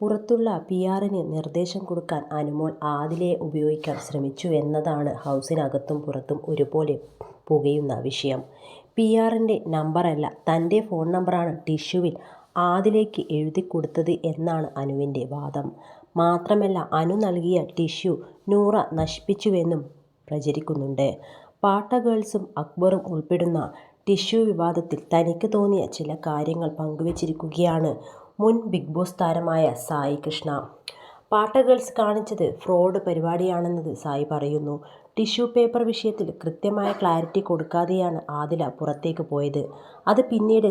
പുറത്തുള്ള പി ആറിന് നിർദ്ദേശം കൊടുക്കാൻ അനുമോൾ ആദിലയെ ഉപയോഗിക്കാൻ ശ്രമിച്ചു എന്നതാണ് ഹൗസിനകത്തും പുറത്തും ഒരുപോലെ പുകയുന്ന വിഷയം. പി ആറിന്റെ നമ്പറല്ല തന്റെ ഫോൺ നമ്പറാണ് ടിഷ്യുവിൽ എഴുതി കൊടുത്തത് എന്നാണ് അനുവിന്റെ വാദം. മാത്രമല്ല അനു നൽകിയ ടിഷ്യു നൂറ നശിപ്പിച്ചുവെന്നും പ്രചരിക്കുന്നുണ്ട്. പാട്ട ഗേൾസും അക്ബറും ഉൾപ്പെടുന്ന ടിഷ്യു വിവാദത്തിൽ തനിക്ക് തോന്നിയ ചില കാര്യങ്ങൾ പങ്കുവെച്ചിരിക്കുകയാണ് മുൻ ബിഗ് ബോസ് താരമായ സായി കൃഷ്ണ. പാട്ട ഗേൾസ് കാണിച്ചത് ഫ്രോഡ് പരിപാടിയാണെന്നത് സായി പറയുന്നു. ടിഷ്യൂ പേപ്പർ വിഷയത്തിൽ കൃത്യമായ ക്ലാരിറ്റി കൊടുക്കാതെയാണ് ആദില പുറത്തേക്ക് പോയത്. അത് പിന്നീട്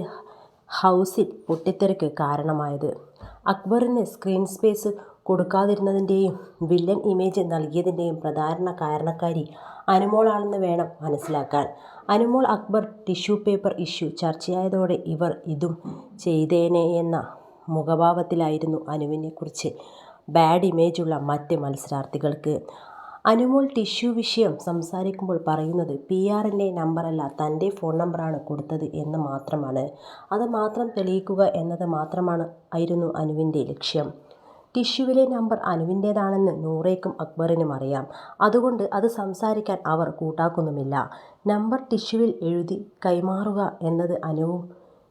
ഹൗസിൽ പൊട്ടിത്തെറിക്ക് കാരണമായത്. അക്ബറിന് സ്ക്രീൻ സ്പേസ് കൊടുക്കാതിരുന്നതിന്റെയും വില്ലൻ ഇമേജ് നൽകിയതിന്റെയും പ്രധാന കാരണക്കാരി അനുമോളാണെന്ന് വേണം മനസ്സിലാക്കാൻ. Anumol Akbar tissue paper issue ചർച്ചയായതോടെ ഇവർ ഇതും ചെയ്തേനെയെന്ന മുഖഭാവത്തിലായിരുന്നു അനുവിനെക്കുറിച്ച് ബാഡ് ഇമേജുള്ള മറ്റ് മത്സരാർത്ഥികൾക്ക്. അനുമോൾ ടിഷ്യൂ വിഷയം സംസാരിക്കുമ്പോൾ പറയുന്നത് പി ആറിന്റെ നമ്പറല്ല തന്റെ ഫോൺ നമ്പറാണ് കൊടുത്തത് എന്ന് മാത്രമാണ്. അത് മാത്രം തെളിയിക്കുക എന്നത് മാത്രമാണ് ആയിരുന്നു അനുവിന്റെ ലക്ഷ്യം. ടിഷ്യൂവിലെ നമ്പർ അനുവിന്റേതാണെന്ന് നൂറേക്കും അക്ബറിനും അറിയാം. അതുകൊണ്ട് അത് സംസാരിക്കാൻ അവർ കൂട്ടാക്കുന്നുമില്ല. നമ്പർ ടിഷ്യുവിൽ എഴുതി കൈമാറുക എന്നത് അനുവും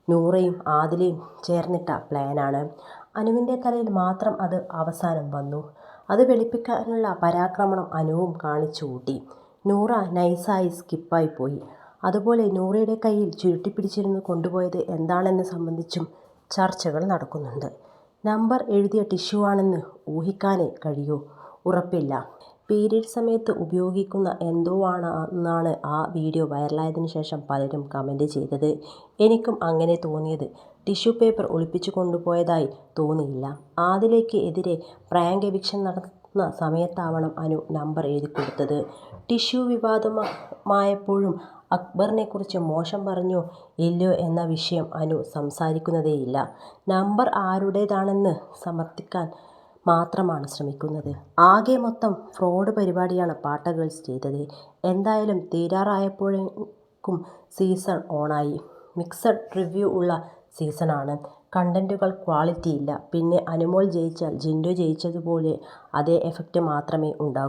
നൂറയും ആദിലയും ചേർന്നിട്ട പ്ലാനാണ്. അനുവിന്റെ തലയിൽ മാത്രം അത് അവസാനം വന്നു. അത് വെളുപ്പിക്കാനുള്ള പരാക്രമണം അനുവും കാണിച്ചു കൂട്ടി. നൂറ നൈസായി സ്കിപ്പായി പോയി. അതുപോലെ നൂറയുടെ കയ്യിൽ ചുരുട്ടിപ്പിടിച്ചിരുന്ന് കൊണ്ടുപോയത് എന്താണെന്ന് സംബന്ധിച്ചും ചർച്ചകൾ നടക്കുന്നുണ്ട്. നമ്പർ എഴുതിയ ടിഷ്യൂവാണെന്ന് ഊഹിക്കാനേ കഴിയൂ. ഉറപ്പില്ല. പീരിയഡ് സമയത്ത് ഉപയോഗിക്കുന്ന എന്തോ ആണ് എന്നാണ് ആ വീഡിയോ വൈറലായതിന് ശേഷം പലരും കമന്റ് ചെയ്തത്. എനിക്കും അങ്ങനെ തോന്നിയത്. ടിഷ്യൂ പേപ്പർ ഒളിപ്പിച്ചു കൊണ്ടുപോയതായി തോന്നിയില്ല. ആതിലേക്ക് എതിരെ പ്രാങ്ക് എവിക്ഷൻ നടത്തുന്ന സമയത്താവണം അനു നമ്പർ എഴുതി കൊടുത്തത് ടിഷ്യൂ വിവാദമായപ്പോഴും അക്ബറിനെക്കുറിച്ച് മോശം പറഞ്ഞോ ഇല്ലയോ എന്ന വിഷയം അനു സംസാരിക്കുന്നതേയില്ല. നമ്പർ ആരുടേതാണെന്ന് സമർത്ഥിക്കാൻ മാത്രമാണ് ശ്രമിക്കുന്നത്. ആകെ മൊത്തം ഫ്രോഡ് പരിപാടിയാണ് പാട്ട ഗേൾസ് ചെയ്തത്. എന്തായാലും തീരാറായപ്പോഴേക്കും സീസൺ ഓണായി. മിക്സഡ് റിവ്യൂ ഉള്ള സീസണാണ്. കണ്ടന്റുകൾ ക്വാളിറ്റി ഇല്ല പിന്നെ അനുമോൾ ജയിച്ചാൽ ജിൻഡോ ജയിച്ചതുപോലെ അതേ എഫക്റ്റ് മാത്രമേ ഉണ്ടാകൂ.